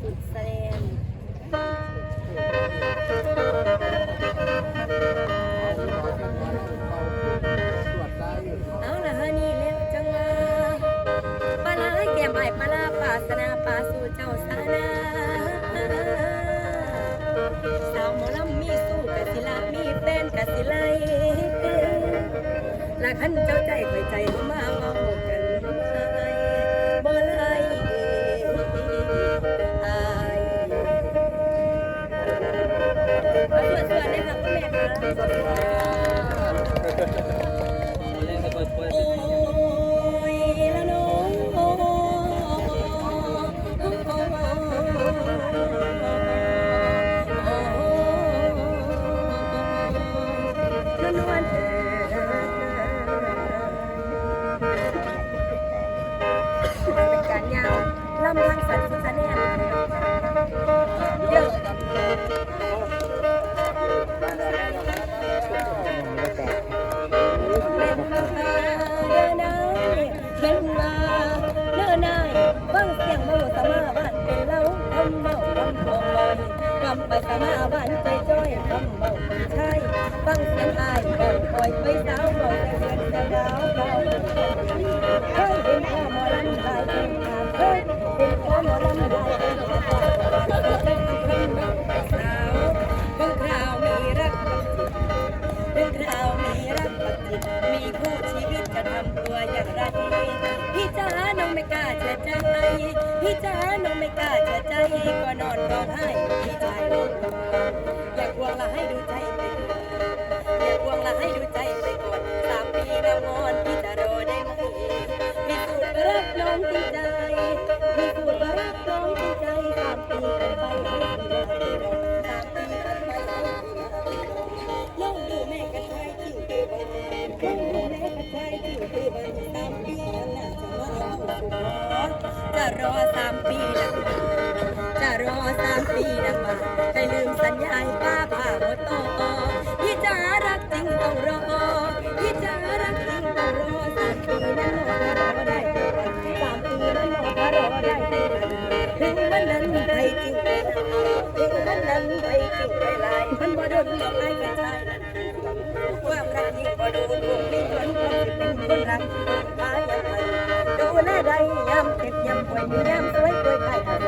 ฝึดเอาละฮะนี่เร็วจังเลยปลาไหลแก้มไอปลาลาาสนาปลาสู่เจ้าสนาสาวหมอลำมีสู้กะสิลามีแฟนกะสิไลละขันเจ้าใจไว้ใจเขามาเมา เอเพื่อนๆเลยค่ะคุณแม่ค่ะ ยคำไปสมาบ้านใจจ้อยคำเบาเป็นชายฟังเสียงอายเบาปล่อยไปสาวเบาแต่เดือนแต่ดาวเบาเคยเป็นข้อหมอลำลายเป็นขาเคยเป็นข้อหมอลำลายเป็นขาเป็นคำเบาไปสาวบางคราวมีรักบางจิตเรื่องราวมีรักปักจิตมีคู่ชีวิตจะทำตัวอย่างไรพี่จ๋าน้องไม่กล้าเชื่อใจ พี่จ๋าน้องไม่กล้าเชื่อใจก็นอนร้องไห้พี่ชายลงอยากวงละให้ดูใจ รอสามปีนะจะรอสามปีนะมาให้ลืมสัญญาป้าผ่าโมโตพี่จ๋ารักจริงต้องรอพี่จ๋ารักจริงต้องรอสามปีนั้นรอรอได้สามปีนั้นรอรอได้ถึงวันนั้นใครจริงไปถึงวันนั้นใครจริงไปลายมันบ่โดนหลอกไอ้กระชายความรักยิ่งกว่าดูดวงมีคนคนที่เป็นคนรักคนพายังไงดูแลใด ป่วยมียามสวยป่วยไข้อะไร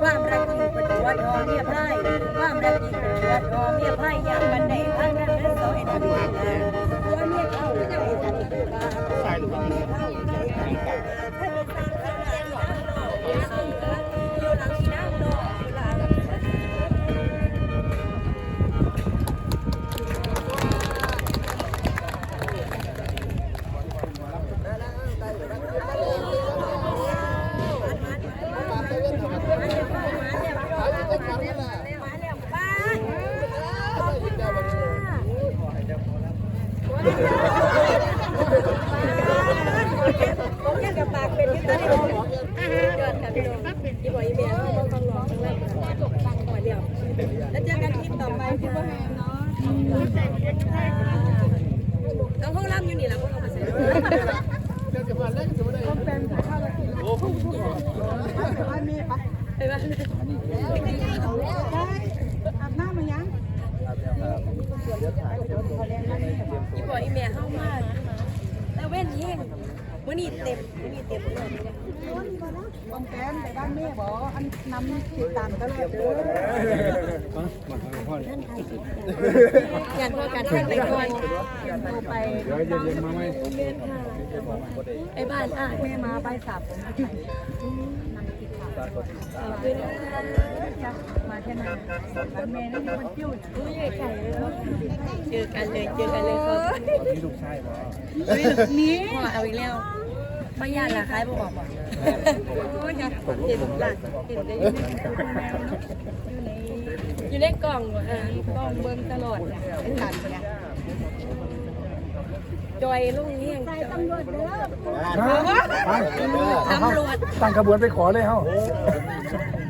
ความรักยิ่งเป็นตัวทอเมียพายความรักยิ่งเป็นตัวทอเมียพายยามบันไดทางนั้นนั้นซอยนั้นตัวเมียเข้าจกันคือบ้าตัวเมียเข้าใจกันถ้ามีตา แรกฟังก่อนเดียวแล้วเจอกันคลิปต่อไปพี่บอยเนาะต้องห้องรับอยู่นี่แหละพวกเราไปใส่ไปบ้าน อาบน้ำมายัง พี่บอยเมียเข้ามากแล้วเว้นแห้ง มื่อนี้เต็มมื่อนี้เต็มเลยบางแกนไปบ้านแม่บอกอันน้ำติดตามตลอดเด้อยันพอการท่านไปก่อนโทรไปเดี๋ยวเย็นมาไหมไอ้บ้านอะแม่มาไปสับผม เลยเจอกันเลยเจอกันเลยครับมีลูกชายบ่นี่พ่อเอาอีกแล้วไม่ยากละคล้ายบอกบอกโอ้ยค่ะเห็นหลักเห็นได้อยู่ในกล่องเออกล้องเบิ่งตลอดเนี่ยเป็นตันเนี่ย จอยลุงเฮียงตำรวจเด้อไปตำรวจตั้งขบวนไปขอเลยเฮ้า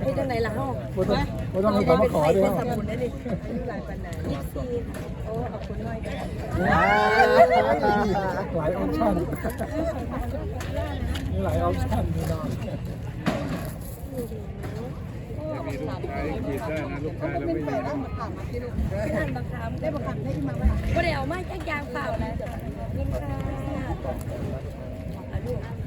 ไอ้จังไหนล่ะเฮาบ่ต้องบ่ต้องมีคำมาขอด้วยเป็นเฮ้าสมุนได้ดิหลายปันไหนยี่สิบโอ้ขอบคุณน้อยกันหลายออปชั่นมีหลายออปชั่นพี่น้องมีลูกชายกีดได้นะลูกชายแล้วไม่มีนะถามมาที่ลูกท่านบังคับได้บอกคำได้ที่มาว่าก็ได้เอาไม้แจ้งยางเปล่านะเงิน ค่ะ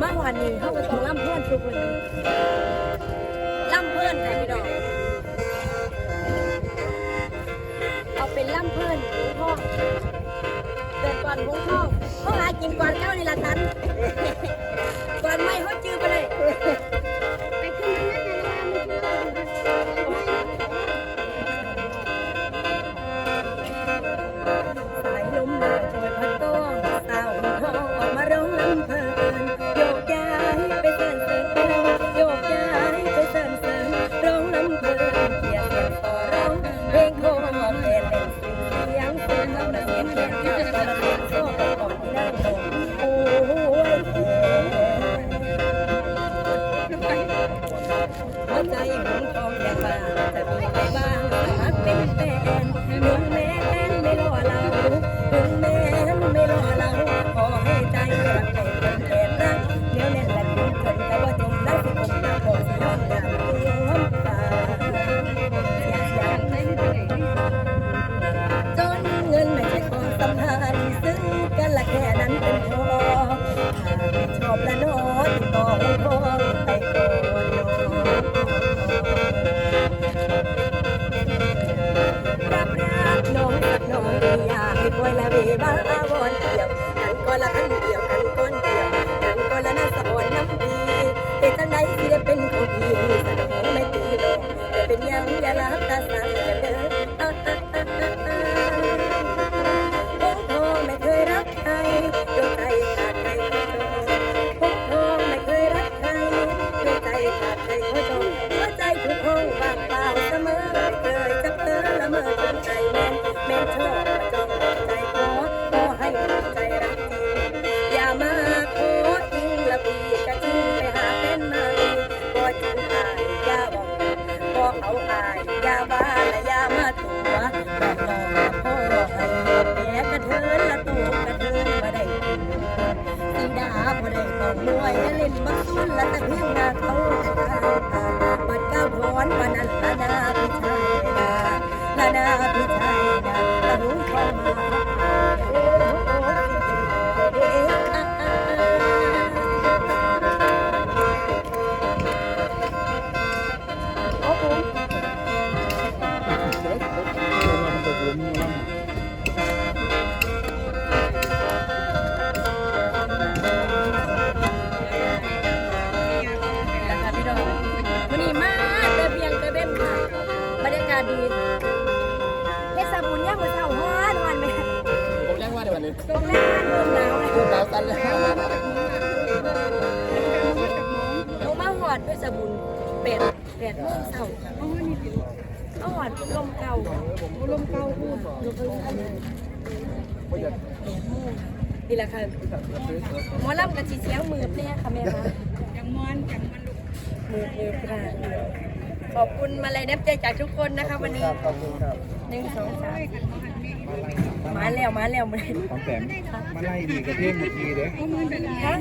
มาวันนี้เขาก็ต้องล่ำเพื่อนทุกคนล่ำเพื่อนค่พี่ดอกเอาเป็นล่ำเพื่อนหลวงพ่อเดินก่อนหลวงพ่อเขาหากินก่อนเจ้านี่ละทันก่อนไม่เขาจ ชอบละเนอติดต่อให้พอไปก่อนนอรับรักน้องสักน้องดีอยากให้ปล่อยละเวบ้าวอนเกี่ยวกันก็ละคันเดียวกันก้นเดียวกันก็ละน่าสะอ่อนน้ำดีเหตุจังใดสิได้เป็นของพี่สนองไม่ตีลงจะเป็นยังอย่าละตาสา พอได้ต้องมวยและเล่นบักซุนละตะเพียงนาเขาจะตบัดก้าวถอนวันนั้นละนาพิชัยนาละนา บรรยากาศดีเทศบุญย่างมือเช้าฮ้อนวันไหมผมแจ้งว่าในวันนี้ตรงแรกลมหนาวเลยคุณดาวตันแล้วลงมาหอดด้วยสบุญเป็ดเป็ดโมงเช้าค่ะเอาหอดลมเก่าลมเก่าพูดลมเก่าอันนี้เป็ดโมงนี่แหละค่ะหมอลำกับสีเสียงมือเนี่ยค่ะแม่คะจังมอนจังมันลูกมือมือค่ะ ขอบคุณมาเลยน้ำใจจากทุกคนนะคะวันนี้ขอบคุณครับหนึ่งสองสามมาแล้วมาแล้วมาแล้ว ของแต้มมาไล่ดีกับเพลงเมื่อกี้เด้ ฮะ